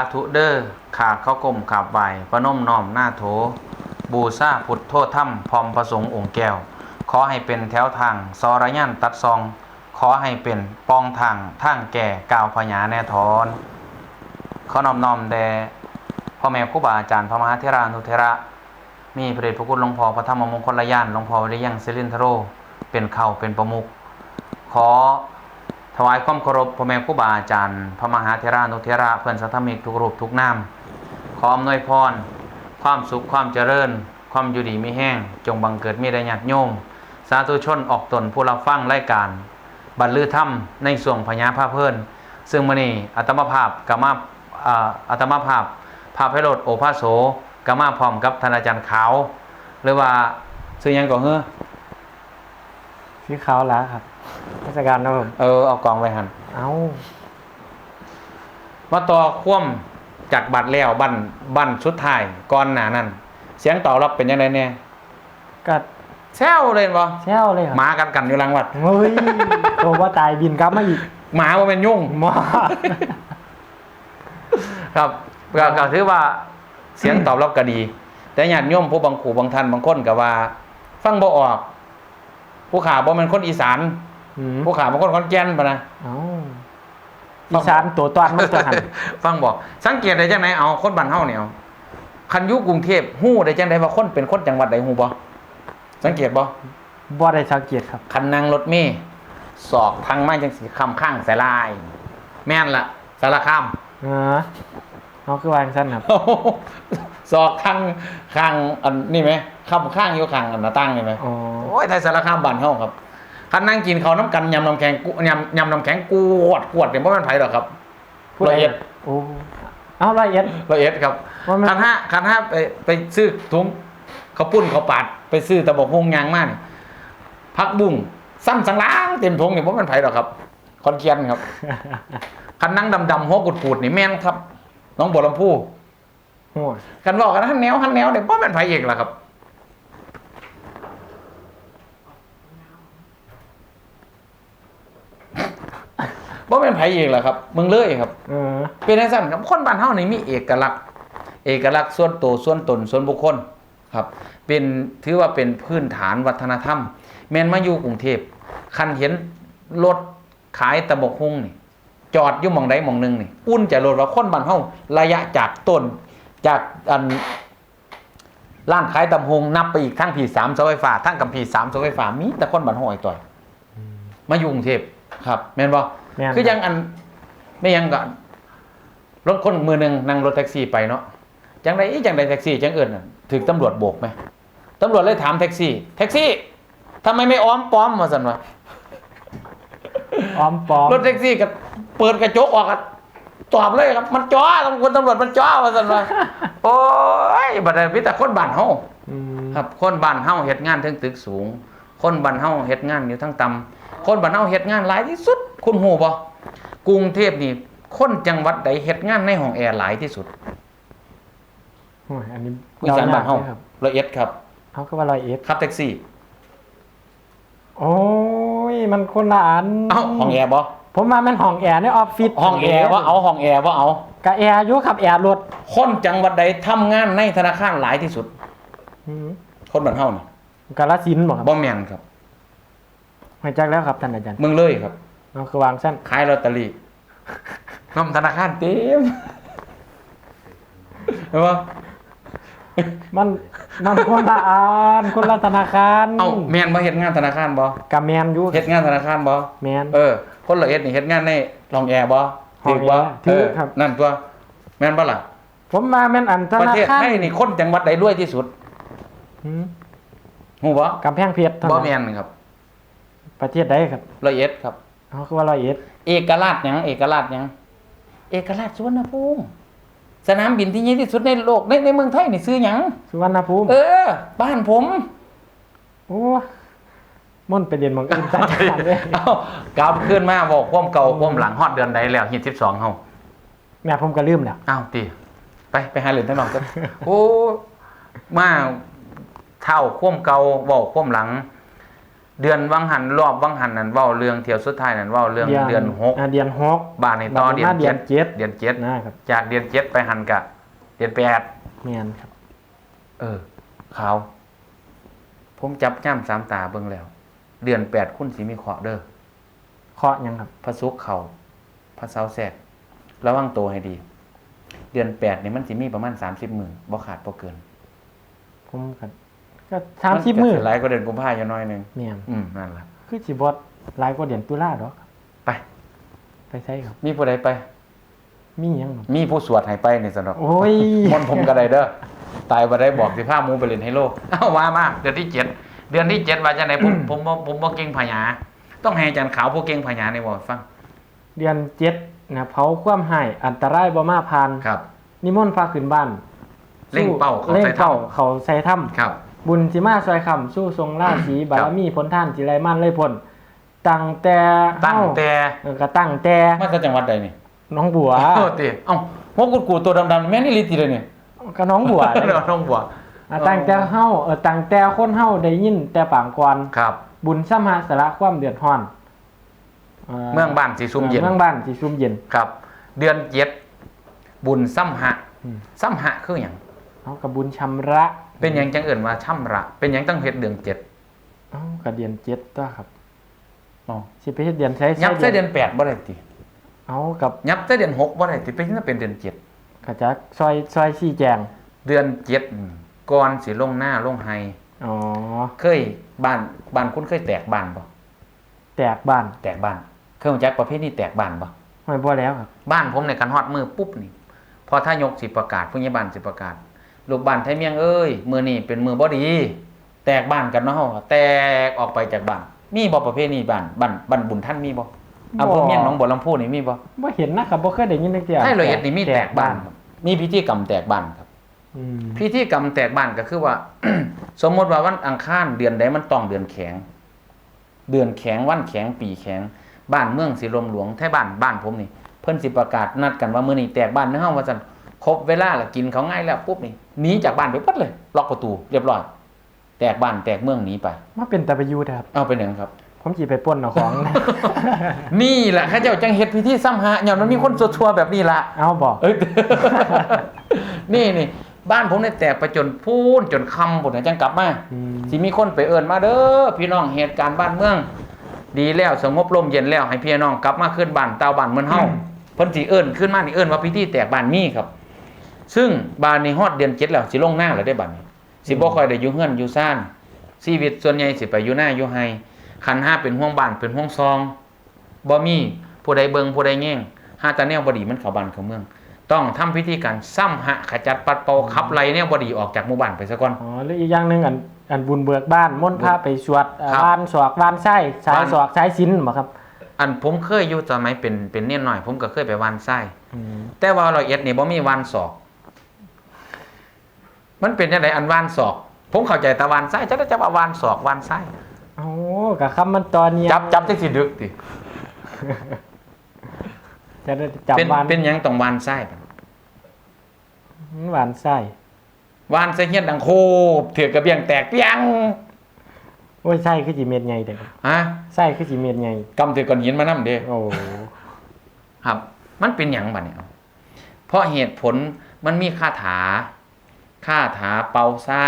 าธุเด้อขาเข้ากลมขาบไหวประนมน้อมหน้าโถ บูชาพุทธโทษถ้ำพร้อมประสงค์องค์แก้ว ขอให้เป็นแถวทางสรยันตัดซอง ขอให้เป็นปองทางทางแก่กาวพญาแน่ทอนขอนอมน้อมแด่พ่อแม่ครูบาอาจารย์พระมหาเทรานุเทระ มีพระเดชพระคุณหลวงพ่อพระธรรมมงคลยานหลวงพ่อวิริยังศิรินทโร เป็นเข่าเป็นประมุขขอ ถวายความเคารพพ่อแม่ครูบาอาจารย์ พระมหาเทรานุเทระเพื่อนสัทธมิกทุกรูปทุกนามขออำนวยพร ความสุขความเจริญ ความอยู่ดีมีแห้ง จงบังเกิดมีได้ญาติโยม สาธุชนออกตนผู้รับฟังรายการ บรรลือถ้ำในส่วงพญาภาเพิ่นซึ่งมื้อนี้อัตมภาพกามาอัตมภาพภาพไพโรดโอภาโสกามาพร้อมกับธนาจารย์ขาว หรือว่าซื้อยังก่อนเฮ้อสีขาวล้วครับ เทศกาลนะผมเออเอากองไว้หันเอ้ามาต่อคว่ำจากบัตรแล้วบันบันสุดท้ายก่อนหน้านั้น เสียงตอบรับเป็นยังไงเนี่ยก็แซวเลยบ่แซวเลยครับหมากันกันอยู่หลังวัดเฮ้ยโตว่าตายบินกลับมาอีกหมาว่าเป็นยุ่งมาครับก็ก็ถือว่าเสียงตอบรับก็ดี แต่ญาติโยมผู้บางขู่บางท่านบางคนก็ว่า ฟังบ่ออก ผู้ขาบ่เป็นคนอีสาน อืมผู้ขาบางคนขอนแก่นปะนะ เอ้าอีสานตัวตอนมันตัวหัน ฟังบอก สังเกตได้จังไหนเอาคนบ้านเฮาเนี่ยเอาคันอยุกรุงเทพฮู้ได้จังไดว่าคนเป็นคนจังหวัดใดฮู้บ่สังเกตบ่บ่ได้สังเกตครับ คันนั่งรถเมล์ศอกทางมาจังสีคำข้างสายลาย แม่นละสารคามเออเอาคือวาจังสั้นครับ ศอกข้างข้างอันนี่ไหมคำข้างอยู่ข้างอันหน้าตั้งนี่ไหมอ๋อ โอ้ยไทยสารคามบ้านเฮาครับ คันนั่งกินเขาวน้ำกันยำน้ำแข็งกุยำยำน้ำแข็งกวดกวดเนี่ยบ่แม่นไผหรอกครับ ผู้ใดร้อยเอ็ดโอ้เอาร้อยเอ็ดร้อยเอ็ดครับว่ามัน คันห้าคันห้าไปไปซื้อถุงเขาวปุ้นเขาวปาดไปซื้อตะบกฮงยางมานี่พักบุ้งซ้ำสังล้างเต็มทงนี่ผมเป็นไผ่หรอกครับคอนเคียนครับ คันนั่งดำๆหัวกุดปูดๆนี่แม่นครับน้องบัวลำพูโอ้ยกันบอกกันหันแนวหันแนวเนี่ยพ่เป็นไผ่เอกล่ะครับ บ่เป็นไผ่เอกล่ะครับมึงเลยครับ เออ เป็นจังซั่นครับคนบ้านเฮานี่มีเอกลักษณ์เอกลักษณ์ส่วนตัวส่วนตนส่วนบุคคลครับ เป็นถือว่าเป็นพื้นฐานวัฒนธรรม แม่นมาอยู่กรุงเทพคันเห็นรถขายตะบกฮุงนี่ จอดอยู่หมองใดหมองหนึงนี่อุ่นใจรถว่าคนบ้านเฮาระยะจากต้นจากอันร้านขายตำฮงนับไปอีกทั้งผีสามเสาไฟฟ้าทั้งกับผีสามเสาไฟฟ้ามีแต่คนบ้านเฮาไอ้ต่อย มาอยู่กรุงเทพ ครับแม่นบ่แม่น คือยังอันไม่ยังก่อนรถคนมือหนึ่งนั่งรถแท็กซี่ไปเนาะจังไดจังไดแท็กซี่จังเอิญน่ะถึงตำรวจโบกไหมตำรวจเลยถามแท็กซี่ แท็กซี่ทำไมไม่อ้อมป้อมมาสันวะออมปลอมรถแท็กซี่ก็เปิดกระจกออกอะตอบเลยครับ มันจ้อตำรวจตำรวจมันจ้อมาสันวะโอ้ยบัดนี้มีแต่คนบ้านเฮา อืมครับคนบ้านเฮาเฮ็ดงานถึงตึกสูง คนบ้านเฮาเฮ็ดงานอยู่ทั้งต่ำ คนบ้านเฮาเฮ็ดงานหลายที่สุด คุณฮู้บ่กรุงเทพนี่ คนจังหวัดใดเฮ็ดงานในห้องแอร์หลายที่สุดโอ้ยอันนี้อีสานบ้านเฮาดวๆครับละเอียดครับเขาก็ว่าร้อยเอ็ดขับแท็กซี่ โอ้ยมันคนละอันเอ้าห้องแอร์บ่ผมมามันห้องแอร์ในออฟฟิศห้องแอร์ว่าเอาห้องแอร์ว่าเอากะแอร์อยู่ครับแอร์รถคนจังหวัดใดทำงานในธนาคารหลายที่สุดอืมคนบ้านเฮานี่กาลสินธุ์บ่ครับบ่แม่นครับ ไม่จักแล้วครับท่านอาจารย์เมืองเลยครับเอาคือวางสั้นขายลอตเตอรี่น้ำธนาคารเต็มเห็นบ่มันมันคนละอันคนละธนาคารเอ้าแม่นบ่เฮ็ดงานธนาคารบ่กะแมนอยู่เฮ็ดงานธนาคารบ่แมนเออ คนละเอียดนี่เฮ็ดงานในโรงแอร์บ่ห้ถืองอบ่แอร์ถือเออครับนั่นตัว แม่นบ่ล่ะผมมาแม่นอันธประนาเทศคารไทยนี่คนจังหวัดใดรวยที่สุดอืมฮู้บ่กำแพงเพชรเท่าบ่นั้นแม่นครับ ประเทศใดครับละเอียดครับเอาคือว่าร้อยเอ็ดเอกราชหยังเอกราชหยังเอกราชสุวรรณภูมิสนามบินที่ใหญ่ที่สุดในโลกในในเมืองไทยนี่ซื้อหยังสุวรรณภูมิเออ บ้านผม โอ้ม่อนไปเรียนหมองอื่นจ้าเลยเอากลับขึ้นมาบอกความเก่าความหลังฮอดเดือนใดแล้วเฮ็ด12เฮาแม่ผมก็ลืมแล้วอ้าวติไปไปหาเหรียญทั้งนอกซะโอ้มาเท่าความเก่าบอกความหลัง เดือนวังหันรอบวังหันนั่นเว้าเรื่องเที่ยวสุดท้ายนั่นเว้าเรื่องเดือนหกาเดือนหกบาทในต่อเดือนบัดมาเดืเจ็อดนเจ็ดเดือนเจ็ดนะครับจากเดือนเจ็ดไปหันกะ เดือนแปดแม่นครับ เออขาวผมจับจ้ำสามตาเบิ่งแล้ว เดือนแปดคุณสิมีเคราะห์เด้อเคาะยังครับพระศุกร์เขาพระเสาร์แทรกระวังตัวให้ดี เดือนแปดนี่มันสิมีประมาณสามสิบหมื่นบ่ขาดบ่เกิน ผมก็ ก็สามสิบมือหลายก็เดือนกุมภาพันธ์อยู่น้อยหนึงแม่นอืมนั่นล่ะคือสิบดหลายกว่าเดือนตุลาดอกไป ไปใช่ครับ มีผู้ใดไป มีหยังบ่มีผู้สวดให้ไปนี่สนอกโอ้ยมนต์ผมก็ได้เด้อตายบ่ได้บอกสิพาหมูไปเล่นไฮโลเอ้าว่ามาเดือนที่เจ็ดเดือนที่เจ็ดว่าจังไดผมผมบ่ผมบ่เก่งพญาต้องให้อาจารย์ขาวผู้เก่งพญาในบ่ฟัง เดือนเจ็ดนะเผาความหายอันตรายบ่มาพานครับ นิมนต์พาขึ้นบ้านเร่งเป้าเขาเร่งใส่ถ้เป้าเขาใส่ถ้ำครับำ บุญสิมาซอยคำสู้ทรงราศีบารมีพ้นท่านจิไรมั่นเลยพ้นตั้งแต่ตั้งเฮาแต่เออก็ตั้งแต่มาจากจังหวัดใดนี่น้องบัวโอ้ติเอ้าหัวกุดกูตัวดำๆแม่นอี่ลิติเลยนี่ก็น้องบัวเด้อน้องบัวอะตั้งแต่เฮาเออตั้งแต่คนเฮาได้ยินแต่ปางก่อนครับ บุญสมหาสละความเดือดร้อนเมืองบ้านสีซุ่มเย็นเมืองบ้านสิซุ่มเย็นครับ เดือนเจ็ดบุญซ้ำหะอืมซ้ำหะคือหยังเอากับบุญชำระ เป็นหยังจังเอิ่นว่าช่ำระ เป็นหยังต้องเฮ็ดเดือนเจ็ดเอากับเดือนเจ็ดตัวครับอ๋อสิไปเฮ็ดเดือนใช้ยับใส่เดือนแปดบ่ได้ติเอากับยับใส่เดือนหกบ่ได้ติเป็นจังเป็นเดือนเจ็ดกระจักซอยซอยชี้แจง เดือนเจ็ดอืมก่อนสิลงหน้าลงไฮอ๋อเคยบ้านบ้านคุณเคยแตกบ้านบ่แตกบ้าน แตกบ้านเคยรู้จักประเภทนี้แตกบ้านบ่ไม่บ่แล้วครับบ้านผมในกันฮอดมือปุ๊บนี่พอถ้ายกสิประกาศผู้ใหญ่บ้านสิประกาศ ลูกบ้านไทยเมียงเอ้ยมือนี่เป็นมือบ่ดี แตกบ้านกันเนาะเฮาแตกออกไปจากบ้าน มีบ่ประเภทนี้บ้านบ้านบ้านบุญท่านมีบ่อำเภอเมียงหนองบัวลำพูนี่มีบ่บ่เห็นนะครับบ่เคยได้ยินจักเที่ยไทยร้อยเอ็ดนี่มีแตกบ้านครับมีพิธีกรรมแตกบ้านครับอืมพิธีกรรมแตกบ้านก็คือว่า สมมติว่าวันอังคารเดือนใดมันต้องเดือนแข็ง เดือนแข็งวันแข็งปีแข็ง บ้านเมืองสิลมหลวงแท้บ้านบ้านผมนี่ เพิ่นสิประกาศนัดกันว่ามื้อนี้แตกบ้านเนื้อเฮาว่าซั่นครบเวลาแล้วกินเขาวง่ายแล้วปุ๊บนี่ หนีจากบ้านไปปั๊ดเลย ล็อกประตูเรียบร้อย แตกบ้านแตกเมืองหนีไปมาเป็นตะประยุทธ์ครับ เอาไปหนึ่งครับ ผมสิไปปล้นเอาของ นี่แหละข้าเจ้าจังเฮ็ดพิธีซ้ำหาย้อนมันมีคนชั่วๆแบบนี้ล่ะเอาบ่เอ้ย นี่นี่บ้านผมเนี่ยแตกไปจนพูนจนคำผมจังกลับมา อืมสิมีคนไปเอิญมาเด้อพี่น้องเหตุการณ์บ้านเมือง ดีแล้วสงบลมเย็นแล้วให้พี่น้องกลับมาขึ้นบ้านเตาบ้านเหมือนเฮาเพิ่นสิเอิญขึ้นมานี่เอิญว่าพิธีแตกบ้านมีครับ ซึ่งบ้านนี้ฮอดเดือนเจ็ดแล้วสิลงหน้าแล้วได้บ้านนี้สิบ่ค่อยได้อยู่เฮือนอยู่ซ่านชีวิตส่วนใหญ่สิไปอยู่หน้าอยู่ไฮคันห้าเป็นห่วงบ้านเป็นห่วงซองบ่มีผู้ใดเบิงผู้ใดแง่งห้าตาแนวบ่ดีมันเข้าบ้านเข้าเมือง ต้องทำพิธีการซ้ำหะขจัดปัดเป่าขับไล่แนวบ่ดีออกจากหมู่บ้านไปซะก่อนอ๋อหรืออีกอย่างหนึงอันอันบุญเบิกบ้านม่นต์พระไปสวดเอ่อครับบ้านสวกบ้านไส้สายบ้านสวกสายสินบ่ครับ อันผมเคยอยู่สมัยเป็นเป็นเนียนหน่อย ผมก็เคยไปวานไส้อืมแต่ว่าร้อยเอ็ดนี่บ่มีวานศอก มันเป็นจังไดอันวานศอก ผมเข้าใจแต่วานไส้จะได้จะว่าวานศอกวานไส้โอ้กับคำมันตอนเนี้ยจับจับจังสิดึกติจะได้จับเป็นวานเป็นหยังต้องวานไส้บัดหวานไส้วานไส้เฮียนดังโคบเถือกกระเบียงแตกเปียงโอ้ยไส้คือสิเม็ดใหญ่เด้อฮะไส้คือสิเม็ดใหญ่กำเถือกก้อนหินมานํเด้โอ้ครับ มันเป็นหยังบัดเนี่ยเอาเพราะเหตุผลมันมีคาถา คาถาเป่าไส้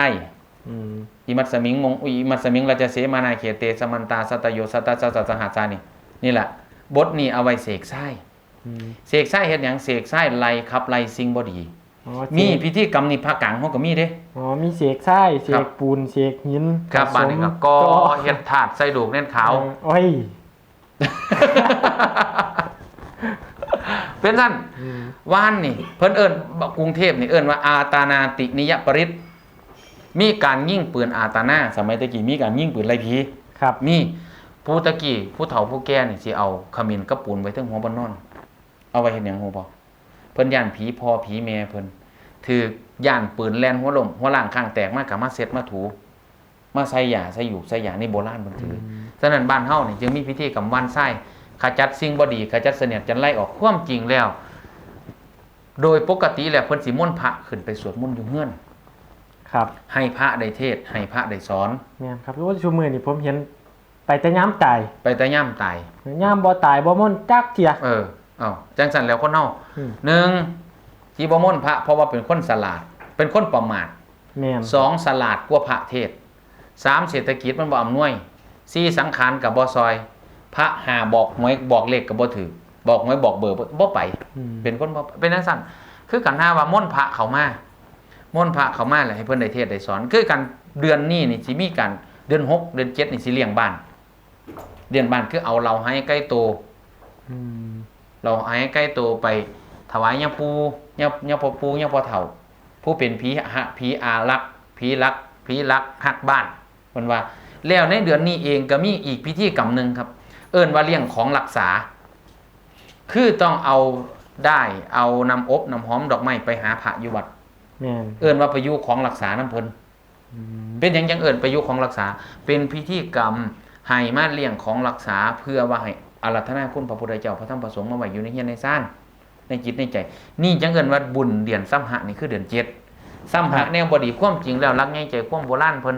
อิมัตสมิงมงอิมัตสมิงราชเสมานาเขเตสมันตาสัตโยสัตตะสัตตะสหัสานี่นี่แหละบทนี้เอาไว้เสกไส้เสกไส้เฮ็ดหยังเสกไส้ไล่ขับไล่สิ่งบดีมีพิธีกรรมนี่ภาคกลางเฮาก็มีเด้อ๋อมีเสกไส้เสกปูนเสกหินครับบ้านนี้ก็กอเฮ็ดถาดใส่ดูกเน่นขาวออโอ้ย เป็นซั่นอืมว่านนี่ เพิ่นเอิ้นกรุงเทพนี่เอิ้นว่าอาตานาตินิยปริตมีการยิงปืนอาตานาสมัยตะกี้มีการยิงปืนไล่ผีครับมีผู้ตะกี้ผู้เฒ่าผู้แก่นี่สิเอาขมิ้นกับปูนไว้เทั้งหัวบนนอน เอาไว้เฮ็ดหยังฮู้บ่เพิ่นย่านผีพ่อผีแม่เพิ่นถือย่านปืนแล่นหัวลมหัวล่างข้างแตกมาก็มาเซ็ตมาถู มาใส่ยาใส่อยู่ใส่ยานี่โบราณเพิ่นถืออฉะนั้นบ้านเฮานี่จึงมีพิธีกรรมวันไส้ ขจัดสิ่งบ่ดีขจัดเสนียดจันไล่ออกความจริงแล้ว โดยปกติแล้วเพิ่นสิม่นต์พระขึ้นไปสวดมนต์อยู่เฮือนครับให้พระได้เทศน์ให้พระได้สอนแม่นครับเพราะว่าชั่วมือนี่ผมเห็นไปแต่ย้ำตายไปแต่ย่ำตายย้ำบ่ตายบ่ม่นจักเทียเออเอาจังสันแล้วคนเฮาอืมหนึ่งที่บ่ม่นพระเพราะว่าเป็นคนสลาด เป็นคนประมาทแม่นสองสลาดกว่าพระเทศสามเศรษฐกิจมันบ่อำนวยสี่สังขารกับบ่ซอย พระหาบอกหวยบอกเลขกับบ่ถือบอกหวยบอกเบอร์บ่บ่ไปอืมเป็นคนบ่เป็นจังซั่นคือกันหน้าว่าม่นต์พระเขามาม่นต์พระเขามาแหละให้เพิ่นได้เทศน์ได้สอน คือกันเดือนนี้นี่สิมีการเดือนหกเดือนเจ็ดนี่สิเลี้ยงบ้าน เดือนบ้านคือเอาเราให้ใกล้โตอืมเราให้ใกล้ตัวไป ถวายยาปูยายาพ่อปูยาพ่อเฒ่า ผู้เป็นผีหะผีอารักษ์ผีรักผีรักหักบ้านเพิ่นว่า แล้วในเดือนนี้เองก็มีอีกพิธีกรรมหนึ่งครับ เอิ้นว่าเลี้ยงของรักษา คือต้องเอาได้เอานำอบน้ำหอมดอกไม้ไปหาพระอยู่วัดแม่นเอิ้นว่าประยุของรักษาน้ำเพิ่นอืมเป็นอย่างยังเอิญประยุกต์ของรักษา เป็นพิธีกรรมให้มาเลี้ยงของรักษาเพื่อว่าให้อารัธนาคุณพระพุทธเจ้าพระธรรมพระสงฆ์มาไว้อยู่ในเฮียนในซ่านในจิตในใจ นี่จังเอิญว่าบุญเดือนซ้ำหะนี่คือเดือนเจ็ดซ้ำหะแนวบดีความจริงแล้วรักง่ายใจความโบราณเพิ่น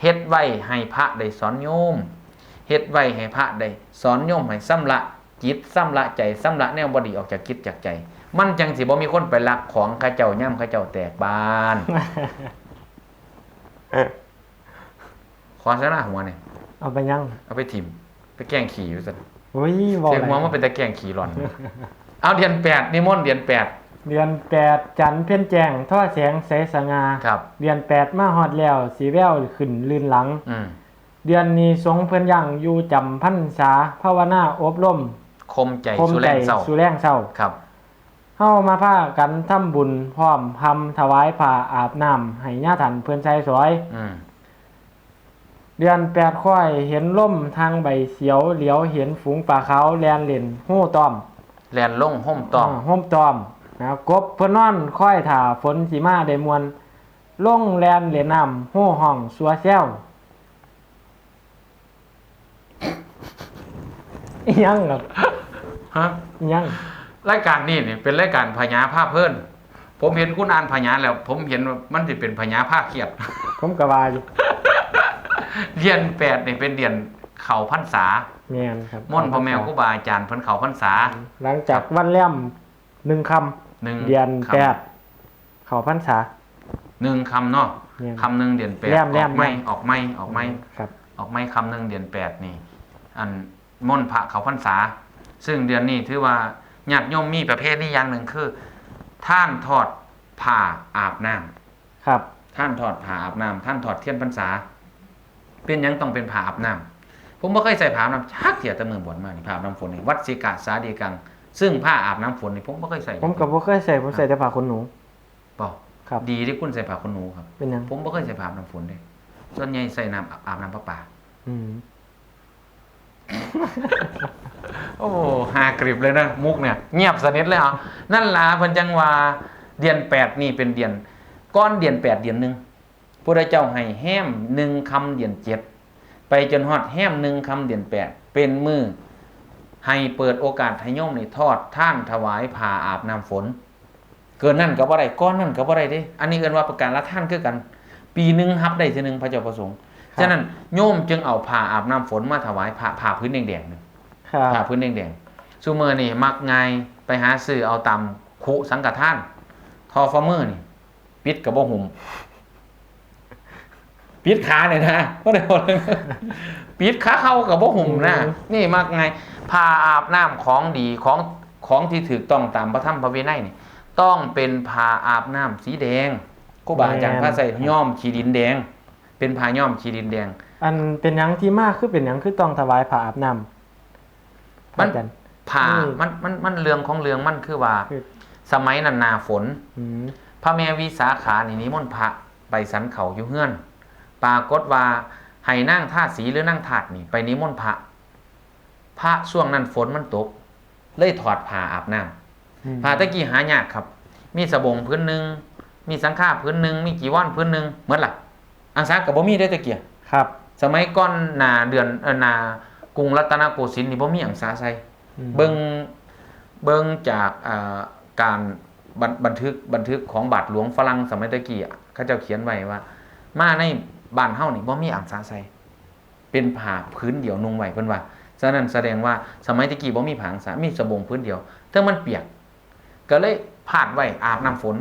เฮ็ดไว้ให้พระได้สอนโยม เฮ็ดไว้ให้พระได้สอนโยมให้ซ้ำละจิตซ้ำละใจซ้ำละแนวบดีออกจากจิตจากใจ มันจังสิบ่มีคนไปลักของข้าเจ้าย่ำข้าเจ้าแตกบานขอซะหน้าหัวเนี่ยเอาไปยัง เอาไปถิ่มไปแกล้งขี่อยู่สันโอ้ยบ่เสียงได้หัวมันเป็นตะแกล้งขี่หลอน เอาเดือนแปดนิมนต์เดือนแปดเดือนแปดจันทร์เพ่นแจ้งท่อแสงใสสง่าครับเดือนแปดมาฮอดแล้วสีแววขึ้นลื่นหลังอืม เดือนนี้สงเพิ่นยังอยู่จำพรรษาภาวนาอบรมคมใจคมสุใจแรงเศร้าสู่แรงเศร้าครับเฮามาพากันทำบุญพร้อมทำถวายผ้าอาบน้ำให้ญาติเพิ่นใช้สวย อืมเดือนแปดค่อยเห็นล่มทางใบเสียวเหลียวเห็นฝูงปลาขาวแลนเล่นหู้ต้อมแลนลงห่มตอมาห่มต้อมนะครับกบเพิ่นนอนค่อยถ่าฝนสิมาได้มวลลงแลนเล่นน้ำหู้ห้องสัวแซว อิหยังครับฮะอิหยังรายการนี้เนี่ยเป็นรายการพญาผ้าเพิ่นผมเห็นคุณอ่านพญาแล้ว ผมเห็นว่ามันจะเป็นพญาผ้าเครียด ผมก็ว่าอยู่เดือนแปดเนี่ยเป็นเดือนเข่าพรรษาแม่นครับม่อนต์พ่อแมวครูบาอาจารย์เพิ่นเข่าพรรษาหลังจากวันแรมหนึ่งคหนึ่งำเดือนคำแปดเข้าพรรษา หนึ่งคำเนาะแม่นคำหนึ่งเดือนแปดแรมอแรอมกไม่แรม ออกไม่ออกไม่ครับ ออกไม่คำหนึ่งเดือนแปดนี่ อัน ม่อนต์พระเขาพรรษา ซึ่งเดือนนี้ถือว่าญาติโยมมีประเภทนี้อย่างหนึ่งคือ ท่านทอดผ่าอาบน้ำครับ ท่านถอดผ้าอาบน้ำท่านถอดเทียนพรรษา เป็นหยังต้องเป็นผ้าอาบน้ำผมไม่เคยใส่ผ้าอาบน้ำชักเถียแต่มือบวชมานี่ผ้าอาบน้ำฝนนี่วัดศิกาสาดีกังซึ่งผ้าอาบน้ำฝนนี่ผมไม่เคยใส่ ผมกับบ่เคยใส่ผมใส่แต่ผ้าขนหนูบอกครับ ดีที่คุณใส่ผ้าขนหนูครับ เป็นหยังผมไม่เคยใส่ผ้าอาบน้ำฝนเลยส่วนใหญ่ใส่น้ำอาบน้ำประปา อืม โอ้หากริบเลยนะมุกเนี่ย เงียบสนิทเลยอะนั่นล่ะเพิ่นจังว่าเดือนแปดนี่เป็นเดือนก้อนเดือนแปดเดือนหนึ่งพระเจ้าให้แห้มหนึ่งคำเดือนเจ็ดไปจนฮอดแห้มหนึ่งคำเดือนแปดเป็นมือให้เปิดโอกาสให้โยมนี่ทอดท่านถวายผ่าอาบน้ำฝน เกินนั่นก็บ่ได้ก้อนนั่นก็บ่ได้เด้ อันนี้เอินว่าประการละท่านคือกัน ปีหนึ่งฮับได้ทีหนึ่งพระเจ้าประสงค์ ฉะนั้นโยมจึงเอาผ่าอาบน้ำฝนมาถวายผ่าผ่าพื้นแดงๆหนึ่งครับผ้าพื้นแดงๆซูเมอร์นี่มักง่ายไปหาซื้อเอาตำคุสังกท่าน ทอฟอร์เมอร์นี่ ปิดกับบ่หุ่มปิดขาเนี่ยนะก็ได้บอกเลยปิดขาเข้ากับบ่หุ่มนะนี่มักง่ายผ้าอาบน้ำของดีของของที่ถูกต้องตามพระธรรมพระวินัยนี่ต้องเป็นผ้าอาบน้ำสีแดงครูบาอาจารย์พระใส่ย้อมขีดินแดง เป็นผ้าย้อมขีดินแดง อันเป็นหยังที่มากคือเป็นหยังคือต้องถวายผ้าอาบน้ำมันอาจารย์ผ้าอืม มันมันมันเรื่องของเรื่องมันคือว่า คือสมัยนั้นหนาฝน อืมพระแม่วิสาขานี่นิมนต์พระไปสันเขาอยู่เฮือน ปรากฏว่าให้นั่งท่าสีหรือนั่งถาดนี่ไปนิมนต์พระ พระช่วงนั้นฝนมันตก เลยถอดผ้าอาบน้ำอืมผ้าตะกี้หายากครับ มีสบงพื้นหนึ่งมีสังฆาพื้นหนึ่งมีกีว่านพื้นหนึ่งเหมือนล่ะ อังสากับบ่มีได้อตะเกียครับ สมัยก่อนหนาเดือนเออหนากรุงรัตนโกสินทร์นี่บ่มีอังสาใส่อืมเบิงเบิงจากอ่าการบันบันทึกบันทึกของบาทหลวงฝรั่งสมัยตะกี้อะเขาเจ้าเขียนไว้ว่า มาในบ้านเฮานี่บ่มีอ่างสาใส่เป็นเป็นผ้าพื้นเดียวนุ่งไว้เพิ่นว่าฉะนั้นแสดงว่าสมัยตะกี้บ่มีผางสามีสบงพื้นเดียวเทั้งมันเปียก ก็เลยพาดไว้อาบน้ำฝน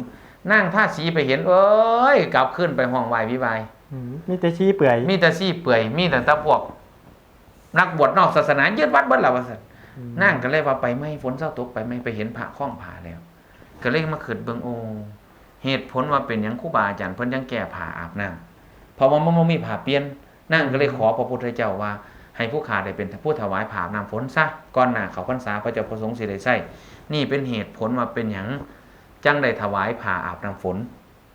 นั่งท่าสีไปเห็นเอ้ยกลับขึ้นไปห้องไหวพี่บายอื มมีแต่ชี้เปื่อย มีแต่ซี่เปื่อย มีแต่ตะพวก นักบวชนอกศาสนายึดวัดเบิดแล้วว่าซั่นอืมนั่งก็เลยว่าไปไม่ฝนเศร้าตกไปไม่ไปเห็นพระคล้องผ่าแล้ว ก็เลยมาขึ้นเบิ่งโอ เหตุผลว่าเป็นหยังครูบาอาจารย์เพิ่นยังแก้ผ้าอาบน้ำเพราะว่ามันบ่มีผ้าเปลี่ยน นั่งก็เลยขอพระพุทธเจ้าว่า ให้ผู้ขาได้เป็นผู้ถวายผ้าอาบน้ำฝนซะก่อนหน้าเขาพรรษาพระเจ้าประสงค์สิได้ใช้นี่เป็นเหตุผลว่าเป็นหยังจังได้ถวายผ้าอาบน้ำฝน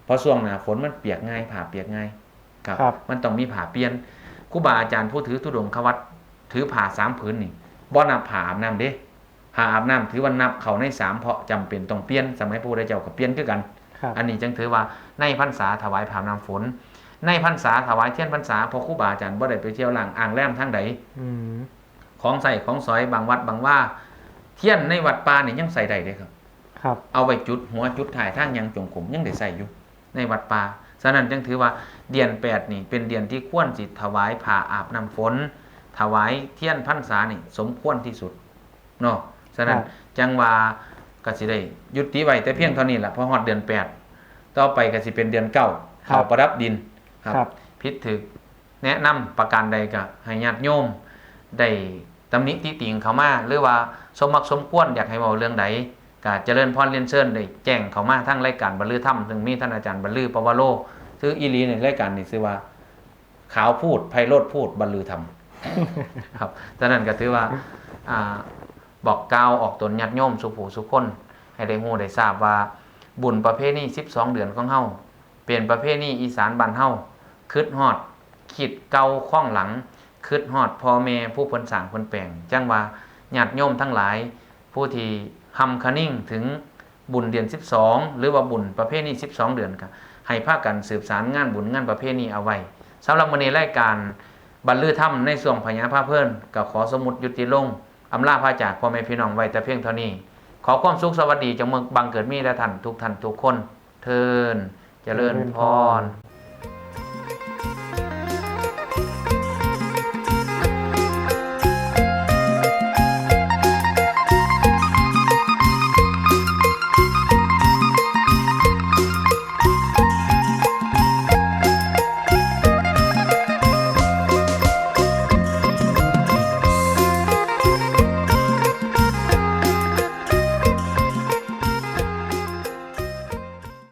เพราะช่วงหน้าฝนมันเปียกง่ายผ้าเปียกง่าย ครับครับ มันต้องมีผ้าเปลี่ยนครูบาอาจารย์ผู้ถือธุดงควัดถือผ้าสามผืนนี่บ่นับผ้าอาบน้ำเด้ผ้าอาบน้ำถือว่านับเขาในสามเพราะจำเป็นต้องเปลี่ยนสมัยพระพุทธเจ้าก็เปลี่ยนคือกันครับอันนี้จึงถือว่าในพรรษาถวายผ้าอาบน้ำฝน ในพรรษาถวายเทียนพรรษาเพอครูบาอาจารย์บ่ได้ไปเที่ยวหลังอ่างแรมทั้งใดอืมของใส่ของสอยบางวัดบางว่า เทียนในวัดป่านี่ยังใส่ได้เด้ครับ ครับ เอาไปจุดหัวจุดถ่ายทางยังจงกรมยังได้ใส่อยู่ในวัดป่า ฉะนั้นจึงถือว่าเดือนแปดนี่เป็นเดือนที่ควรจิตถวายผ้าอาบน้ำฝน ถวายเทียนพรรษานี่สมควรที่สุดเนาะฉะนั้นครับจังว่าก็สิได้ยุติไว้แต่เพียงเท่านี้แหละเพราะฮอดเดือนแปดต่อไปก็สิเป็นเดือนเก้าเขาประดับดินครับ พิษถึกแนะนำประการใดก็ให้ญาติโยมได้ตำหนิติติงเขามาหรือว่าสมมักสมควรอยากให้เว้าเรื่องใด ก็เจริญพรเรียนเชิญได้แจ้งเขามาทั้งรายการบรรลือถ้ำซึ่งมีท่านอาจารย์บรรลือปวโรซึ่งอีลีในรายการนี่ชื่อว่าขาวพูดไพโรธพูดบรรลือธรรมครับฉะนั้นก็ถือว่าบอกกล่าวออกตนญาติโยมสุผูสุคนให้ได้ฮู้ได้ทราบว่า บุญประเพณี12เดือนของเฮาเป็นประเพณีอีสานบ้านเฮาคิดฮอดคิดเกาข้องหลังคิดฮอดพ่อแม่ผู้พนสางเพิ่นแปลงจังว่าญาติโยมทั้งหลายผู้ที่ ทำคะนิ่งถึงบุญเดือน 12 หรือว่าบุญประเพณี12 เดือนก็ให้พาคกันสืบสารงานบุญงานประเพณีเอาไว้สำหรับมื้อนี้รายการบรรลือถ้ำในส่วงพญาพาเพิ่อนก็ขอสมุดยุติลงอำลาพาจากพ่อแม่พี่น้องไว้แต่เพียงเท่านี้ ขอความสุขสวัสดีจงเมืองบังเกิดมีแด่ท่านทุกท่านทุกคน เทินเจริญพร